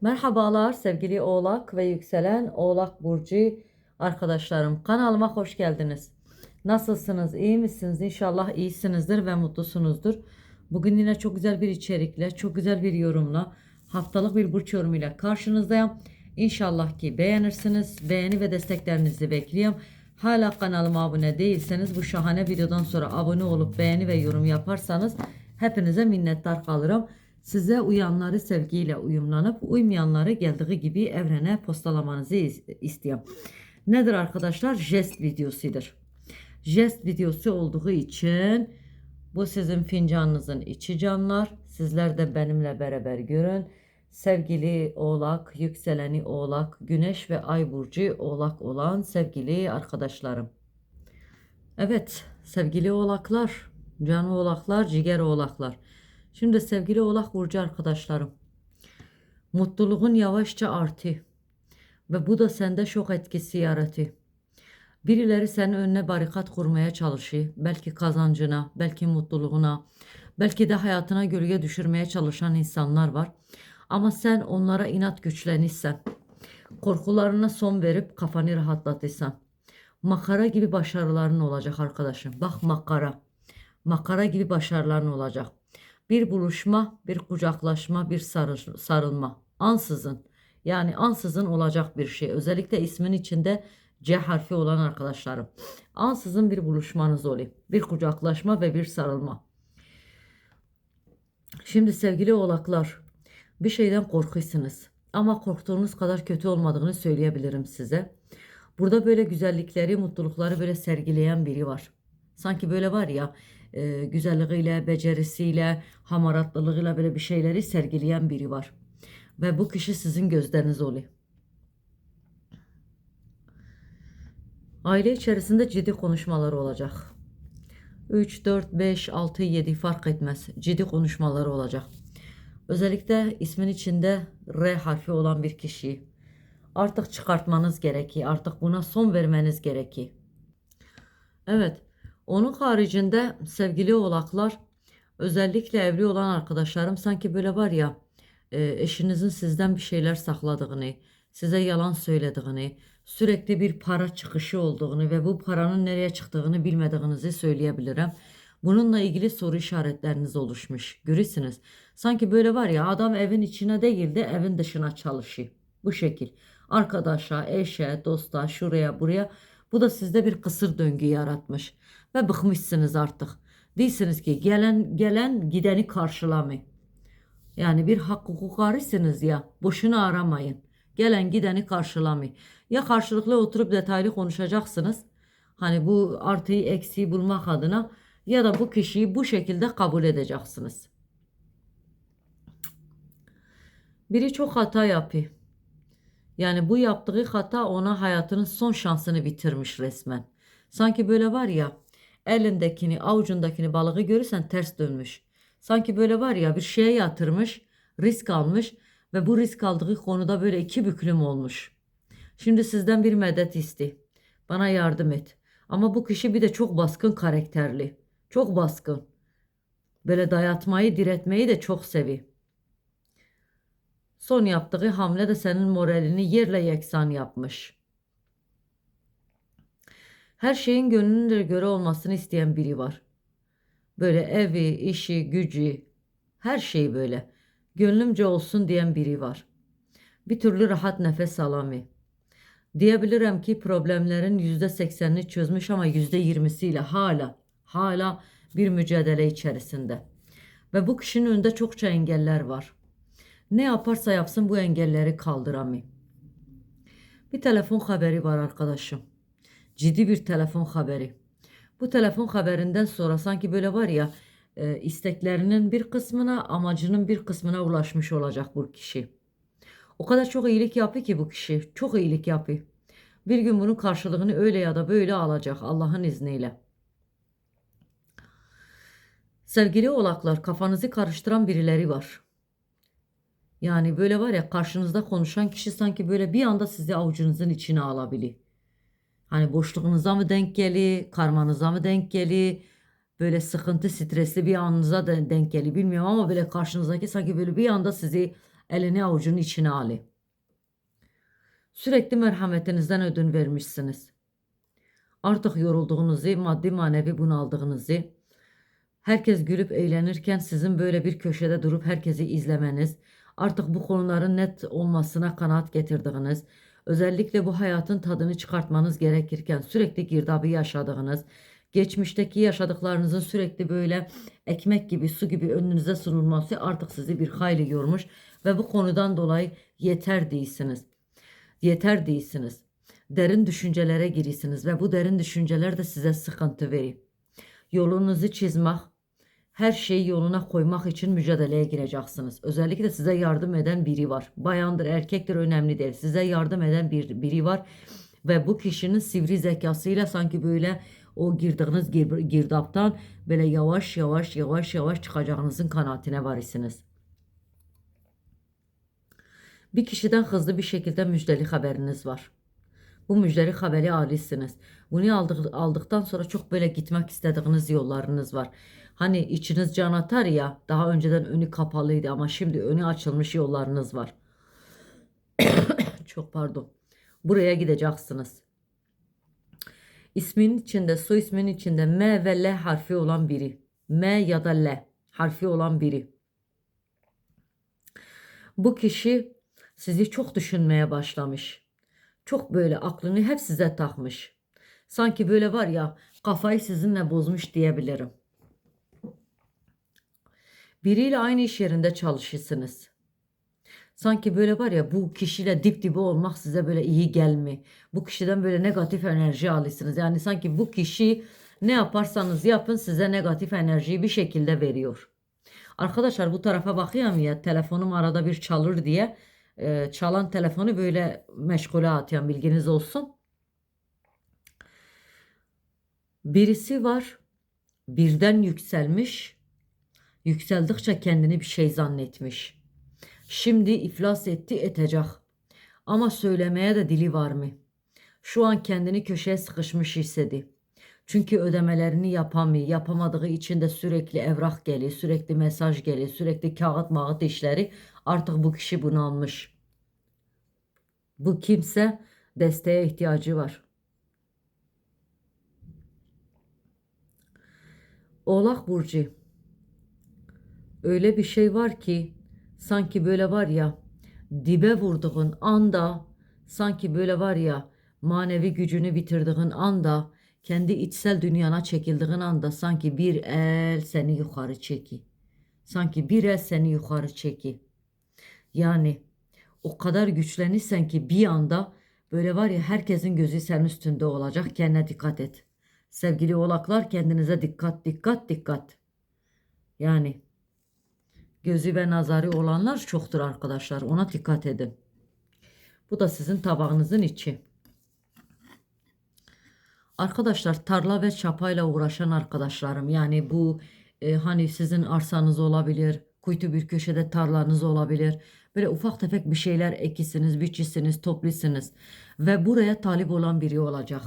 Merhabalar sevgili Oğlak ve yükselen Oğlak Burcu arkadaşlarım. Kanalıma hoş geldiniz. Nasılsınız? İyi misiniz? İnşallah iyisinizdir ve mutlusunuzdur. Bugün yine çok güzel bir içerikle, çok güzel bir yorumla, haftalık bir burç yorumuyla karşınızdayım. İnşallah ki beğenirsiniz. Beğeni ve desteklerinizi bekliyorum. Hala kanalıma abone değilseniz bu şahane videodan sonra abone olup beğeni ve yorum yaparsanız hepinize minnettar kalırım. Size uyanları sevgiyle uyumlanıp uymayanları geldiği gibi evrene postalamanızı is- istiyorum. Nedir arkadaşlar? Jest videosudur. Jest videosu olduğu için bu sizin fincanınızın içi canlar. Sizler de benimle beraber görün. Sevgili Oğlak, yükseleni Oğlak, Güneş ve Ay burcu Oğlak olan sevgili arkadaşlarım. Evet, sevgili Oğlaklar, can Oğlaklar, ciger Oğlaklar. Şimdi sevgili Oğlak burcu arkadaşlarım. Mutluluğun yavaşça artı ve bu da sende şok etkisi yaratıyor. Birileri senin önüne barikat kurmaya çalışıyor. Belki kazancına, belki mutluluğuna, belki de hayatına gölge düşürmeye çalışan insanlar var. Ama sen onlara inat güçlenirsen, korkularına son verip kafanı rahatlatırsan, makara gibi başarıların olacak arkadaşım. Bak makara. Makara gibi başarıların olacak. Bir buluşma, bir kucaklaşma, bir sarı- sarılma. Ansızın. Yani ansızın olacak bir şey. Özellikle ismin içinde C harfi olan arkadaşlarım. Ansızın bir buluşmanız oluyor. Bir kucaklaşma ve bir sarılma. Şimdi sevgili oğlaklar, bir şeyden korkuyorsunuz. Ama korktuğunuz kadar kötü olmadığını söyleyebilirim size. Burada böyle güzellikleri, mutlulukları böyle sergileyen biri var. Sanki böyle var ya, e, güzelliğiyle, becerisiyle, hamaratlılığıyla böyle bir şeyleri sergileyen biri var. Ve bu kişi sizin gözleriniz oluyor. Aile içerisinde ciddi konuşmalar olacak. 3, 4, 5, 6, 7 fark etmez. Ciddi konuşmaları olacak. Özellikle ismin içinde R harfi olan bir kişiyi artık çıkartmanız gerekiyor. Artık buna son vermeniz gerekiyor. Evet. Onun haricinde sevgili oğlaklar özellikle evli olan arkadaşlarım sanki böyle var ya e, eşinizin sizden bir şeyler sakladığını, size yalan söylediğini, sürekli bir para çıkışı olduğunu ve bu paranın nereye çıktığını bilmediğinizi söyleyebilirim. Bununla ilgili soru işaretleriniz oluşmuş. Görürsünüz. Sanki böyle var ya adam evin içine değil de evin dışına çalışıyor. Bu şekil. Arkadaşa, eşe, dosta, şuraya, buraya. Bu da sizde bir kısır döngü yaratmış. Ve bıkmışsınız artık. Değilsiniz ki gelen gelen gideni karşılamayın. Yani bir hak hukuk ya boşuna aramayın. Gelen gideni karşılamayın. Ya karşılıklı oturup detaylı konuşacaksınız. Hani bu artıyı eksiği bulmak adına ya da bu kişiyi bu şekilde kabul edeceksiniz. Biri çok hata yapıyor. Yani bu yaptığı hata ona hayatının son şansını bitirmiş resmen. Sanki böyle var ya elindekini avucundakini balığı görürsen ters dönmüş. Sanki böyle var ya bir şeye yatırmış, risk almış ve bu risk aldığı konuda böyle iki büklüm olmuş. Şimdi sizden bir medet isti. Bana yardım et. Ama bu kişi bir de çok baskın karakterli. Çok baskın. Böyle dayatmayı, diretmeyi de çok seviyor. Son yaptığı hamle de senin moralini yerle yeksan yapmış. Her şeyin gönlünde göre olmasını isteyen biri var. Böyle evi, işi, gücü, her şey böyle. Gönlümce olsun diyen biri var. Bir türlü rahat nefes alamıyor. Diyebilirim ki problemlerin %80'ini çözmüş ama %20'siyle hala, hala bir mücadele içerisinde. Ve bu kişinin önünde çokça engeller var. Ne yaparsa yapsın bu engelleri kaldıramıyor. Bir telefon haberi var arkadaşım. Ciddi bir telefon haberi. Bu telefon haberinden sonra sanki böyle var ya e, isteklerinin bir kısmına amacının bir kısmına ulaşmış olacak bu kişi. O kadar çok iyilik yapıyor ki bu kişi. Çok iyilik yapıyor. Bir gün bunun karşılığını öyle ya da böyle alacak Allah'ın izniyle. Sevgili oğlaklar kafanızı karıştıran birileri var. Yani böyle var ya karşınızda konuşan kişi sanki böyle bir anda sizi avucunuzun içine alabilir. Hani boşluğunuza mı denk geli, karmanıza mı denk geli, böyle sıkıntı, stresli bir anınıza da denk geli bilmiyorum ama böyle karşınızdaki sanki böyle bir anda sizi elini avucunun içine ali. Sürekli merhametinizden ödün vermişsiniz. Artık yorulduğunuzu, maddi manevi bunaldığınızı, herkes gülüp eğlenirken sizin böyle bir köşede durup herkesi izlemeniz, artık bu konuların net olmasına kanaat getirdiğiniz, özellikle bu hayatın tadını çıkartmanız gerekirken sürekli girdabı yaşadığınız, geçmişteki yaşadıklarınızın sürekli böyle ekmek gibi, su gibi önünüze sunulması artık sizi bir hayli yormuş ve bu konudan dolayı yeter değilsiniz. Yeter değilsiniz. Derin düşüncelere girisiniz ve bu derin düşünceler de size sıkıntı verir. Yolunuzu çizmek, her şeyi yoluna koymak için mücadeleye gireceksiniz. Özellikle size yardım eden biri var. Bayandır, erkektir önemli değil. Size yardım eden bir biri var ve bu kişinin sivri zekasıyla sanki böyle o girdiğiniz gir- girdaptan böyle yavaş yavaş yavaş yavaş çıkacağınızın kanaatine varısınız. Bir kişiden hızlı bir şekilde müjdeli haberiniz var. Bu müjdeli haberi alıyorsunuz. Bunu aldık, aldıktan sonra çok böyle gitmek istediğiniz yollarınız var. Hani içiniz can atar ya daha önceden önü kapalıydı ama şimdi önü açılmış yollarınız var. Çok pardon. Buraya gideceksiniz. İsmin içinde, soy ismin içinde M ve L harfi olan biri. M ya da L harfi olan biri. Bu kişi sizi çok düşünmeye başlamış. Çok böyle aklını hep size takmış. Sanki böyle var ya kafayı sizinle bozmuş diyebilirim. Biriyle aynı iş yerinde çalışırsınız. Sanki böyle var ya bu kişiyle dip dibe olmak size böyle iyi gelmi. Bu kişiden böyle negatif enerji alırsınız. Yani sanki bu kişi ne yaparsanız yapın size negatif enerjiyi bir şekilde veriyor. Arkadaşlar bu tarafa bakıyorum ya telefonum arada bir çalır diye e, çalan telefonu böyle meşgule atıyorum bilginiz olsun. Birisi var birden yükselmiş yükseldikçe kendini bir şey zannetmiş. Şimdi iflas etti etecek. Ama söylemeye de dili var mı? Şu an kendini köşeye sıkışmış hissedi. Çünkü ödemelerini yapamıyor. Yapamadığı için de sürekli evrak geliyor, sürekli mesaj geliyor, sürekli kağıt mağıt işleri. Artık bu kişi bunalmış. Bu kimse desteğe ihtiyacı var. Oğlak Burcu. Öyle bir şey var ki sanki böyle var ya dibe vurduğun anda sanki böyle var ya manevi gücünü bitirdiğin anda kendi içsel dünyana çekildiğin anda sanki bir el seni yukarı çeki. Sanki bir el seni yukarı çeki. Yani o kadar güçlenirsen ki bir anda böyle var ya herkesin gözü senin üstünde olacak. Kendine dikkat et. Sevgili oğlaklar kendinize dikkat dikkat dikkat. Yani gözü ve nazarı olanlar çoktur arkadaşlar. Ona dikkat edin. Bu da sizin tabağınızın içi. Arkadaşlar tarla ve çapayla uğraşan arkadaşlarım yani bu e, hani sizin arsanız olabilir, kuytu bir köşede tarlanız olabilir. Böyle ufak tefek bir şeyler ekisiniz, biçisiniz, toplisiniz ve buraya talip olan biri olacak.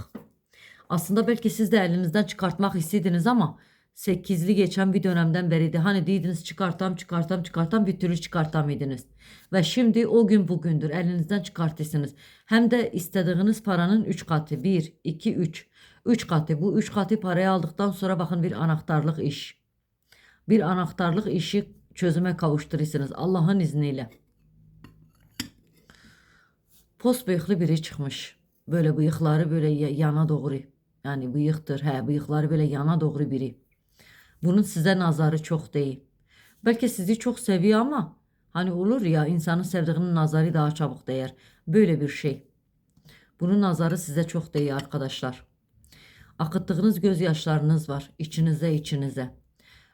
Aslında belki siz de elinizden çıkartmak istediniz ama 8'li geçen bir dönemden beriydi. Hani dediniz çıkartam çıkartam çıkartam bir türlü çıkartamıydınız. Ve şimdi o gün bugündür elinizden çıkartırsınız. Hem de istediğiniz paranın 3 katı. 1, 2, 3. 3 katı. Bu 3 katı parayı aldıktan sonra bakın bir anahtarlık iş. Bir anahtarlık işi çözüme kavuşturursunuz Allah'ın izniyle. Post bıyıklı biri çıkmış. Böyle bıyıkları böyle ya- yana doğru. Yani bıyıktır. He bıyıkları böyle yana doğru biri. Bunun size nazarı çok değil. Belki sizi çok seviyor ama hani olur ya insanın sevdiğinin nazarı daha çabuk değer. Böyle bir şey. Bunun nazarı size çok değiyor arkadaşlar. Akıttığınız gözyaşlarınız var içinize içinize.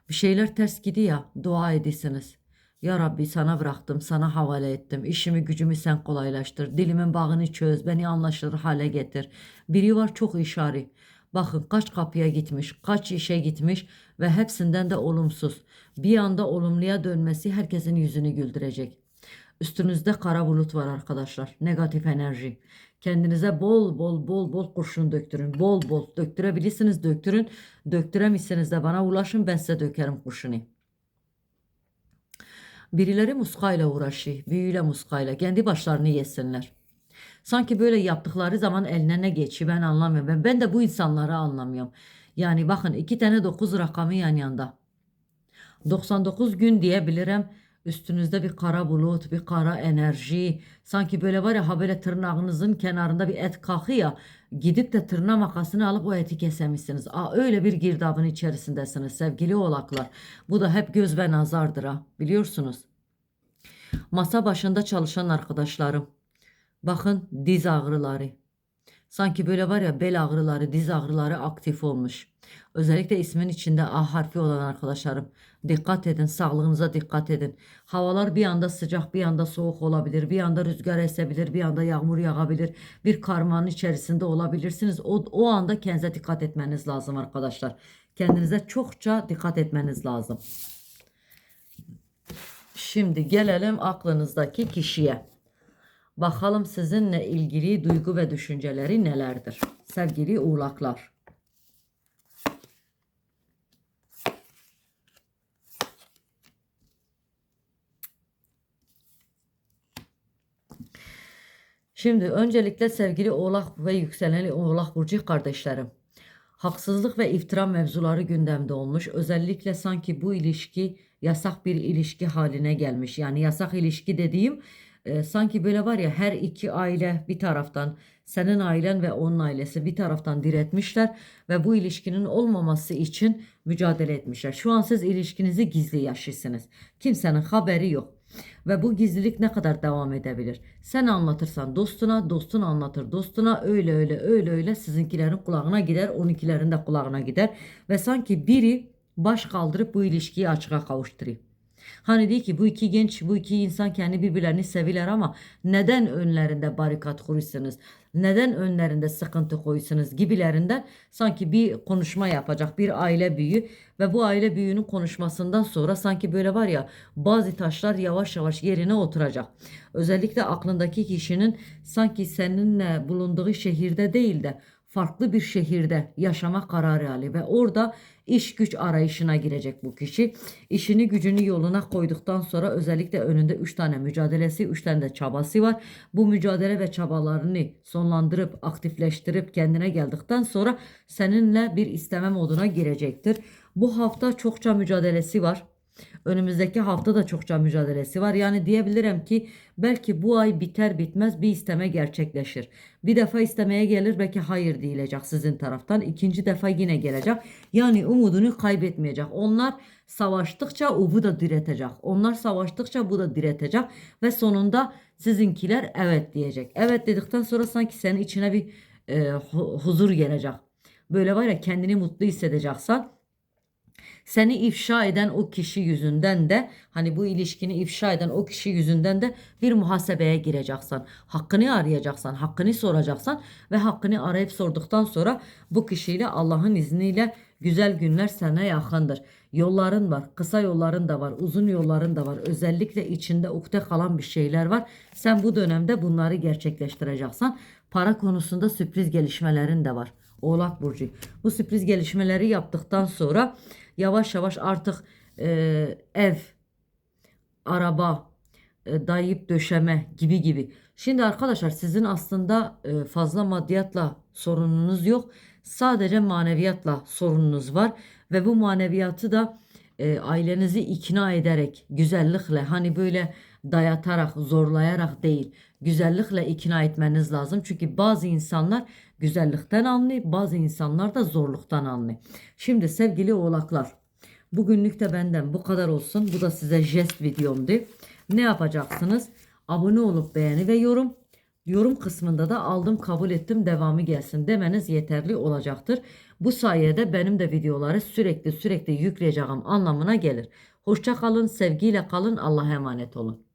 Bir şeyler ters gidiyor dua edesiniz. Ya Rabbi sana bıraktım, sana havale ettim. İşimi gücümü sen kolaylaştır. Dilimin bağını çöz, beni anlaşılır hale getir. Biri var çok işari. Bakın kaç kapıya gitmiş, kaç işe gitmiş ve hepsinden de olumsuz. Bir anda olumluya dönmesi herkesin yüzünü güldürecek. Üstünüzde kara bulut var arkadaşlar. Negatif enerji. Kendinize bol bol bol bol kurşun döktürün. Bol bol döktürebilirsiniz döktürün. Döktüremezseniz de bana ulaşın ben size dökerim kurşunu. Birileri muskayla uğraşıyor, büyüyle muskayla. Kendi başlarını yesinler. Sanki böyle yaptıkları zaman eline ne geçiyor ben anlamıyorum. Ben, ben de bu insanları anlamıyorum. Yani bakın iki tane 9 rakamı yan yanda. 99 gün diyebilirim. Üstünüzde bir kara bulut, bir kara enerji. Sanki böyle var ya ha böyle tırnağınızın kenarında bir et kalkıyor ya. Gidip de tırnak makasını alıp o eti kesemişsiniz. Aa, öyle bir girdabın içerisindesiniz sevgili oğlaklar. Bu da hep göz ve nazardır ha biliyorsunuz. Masa başında çalışan arkadaşlarım. Bakın diz ağrıları. Sanki böyle var ya bel ağrıları, diz ağrıları aktif olmuş. Özellikle ismin içinde A harfi olan arkadaşlarım. Dikkat edin, sağlığınıza dikkat edin. Havalar bir anda sıcak, bir anda soğuk olabilir. Bir anda rüzgar esebilir, bir anda yağmur yağabilir. Bir karmanın içerisinde olabilirsiniz. O, o anda kendinize dikkat etmeniz lazım arkadaşlar. Kendinize çokça dikkat etmeniz lazım. Şimdi gelelim aklınızdaki kişiye. Bakalım sizinle ilgili duygu ve düşünceleri nelerdir? Sevgili oğlaklar. Şimdi öncelikle sevgili Oğlak ve yükseleni Oğlak Burcu kardeşlerim. Haksızlık ve iftira mevzuları gündemde olmuş. Özellikle sanki bu ilişki yasak bir ilişki haline gelmiş. Yani yasak ilişki dediğim e, sanki böyle var ya her iki aile bir taraftan senin ailen ve onun ailesi bir taraftan diretmişler ve bu ilişkinin olmaması için mücadele etmişler. Şu an siz ilişkinizi gizli yaşıyorsunuz. Kimsenin haberi yok. Ve bu gizlilik ne kadar devam edebilir? Sen anlatırsan dostuna, dostun anlatır dostuna öyle öyle öyle öyle sizinkilerin kulağına gider, onunkilerin de kulağına gider ve sanki biri baş kaldırıp bu ilişkiyi açığa kavuşturuyor. Hani diyor ki bu iki genç, bu iki insan kendi birbirlerini seviler ama neden önlerinde barikat kurursunuz? Neden önlerinde sıkıntı koysunuz gibilerinden sanki bir konuşma yapacak bir aile büyüğü ve bu aile büyüğünün konuşmasından sonra sanki böyle var ya bazı taşlar yavaş yavaş yerine oturacak. Özellikle aklındaki kişinin sanki seninle bulunduğu şehirde değil de farklı bir şehirde yaşama kararı alıyor ve orada iş güç arayışına girecek bu kişi. İşini gücünü yoluna koyduktan sonra özellikle önünde 3 tane mücadelesi, 3 tane de çabası var. Bu mücadele ve çabalarını sonlandırıp aktifleştirip kendine geldikten sonra seninle bir isteme moduna girecektir. Bu hafta çokça mücadelesi var. Önümüzdeki hafta da çokça mücadelesi var. Yani diyebilirim ki belki bu ay biter bitmez bir isteme gerçekleşir. Bir defa istemeye gelir belki hayır diyecek sizin taraftan. İkinci defa yine gelecek. Yani umudunu kaybetmeyecek. Onlar savaştıkça bu da diretecek. Onlar savaştıkça bu da diretecek. Ve sonunda sizinkiler evet diyecek. Evet dedikten sonra sanki senin içine bir e, huzur gelecek. Böyle var ya kendini mutlu hissedeceksen seni ifşa eden o kişi yüzünden de hani bu ilişkini ifşa eden o kişi yüzünden de bir muhasebeye gireceksin. Hakkını arayacaksan, hakkını soracaksan ve hakkını arayıp sorduktan sonra bu kişiyle Allah'ın izniyle güzel günler sana yakındır. Yolların var, kısa yolların da var, uzun yolların da var. Özellikle içinde ukde kalan bir şeyler var. Sen bu dönemde bunları gerçekleştireceksin. Para konusunda sürpriz gelişmelerin de var. Oğlak Burcu. Bu sürpriz gelişmeleri yaptıktan sonra yavaş yavaş artık e, ev, araba, e, dayayıp döşeme gibi gibi. Şimdi arkadaşlar sizin aslında e, fazla maddiyatla sorununuz yok. Sadece maneviyatla sorununuz var ve bu maneviyatı da e, ailenizi ikna ederek, güzellikle hani böyle dayatarak, zorlayarak değil, güzellikle ikna etmeniz lazım. Çünkü bazı insanlar güzellikten anlıyor, bazı insanlar da zorluktan anlıyor. Şimdi sevgili oğlaklar, bugünlük de benden bu kadar olsun. Bu da size jest videomdu. Ne yapacaksınız? Abone olup beğeni ve yorum. Yorum kısmında da aldım kabul ettim devamı gelsin demeniz yeterli olacaktır. Bu sayede benim de videoları sürekli sürekli yükleyeceğim anlamına gelir. Hoşça kalın, sevgiyle kalın, Allah'a emanet olun.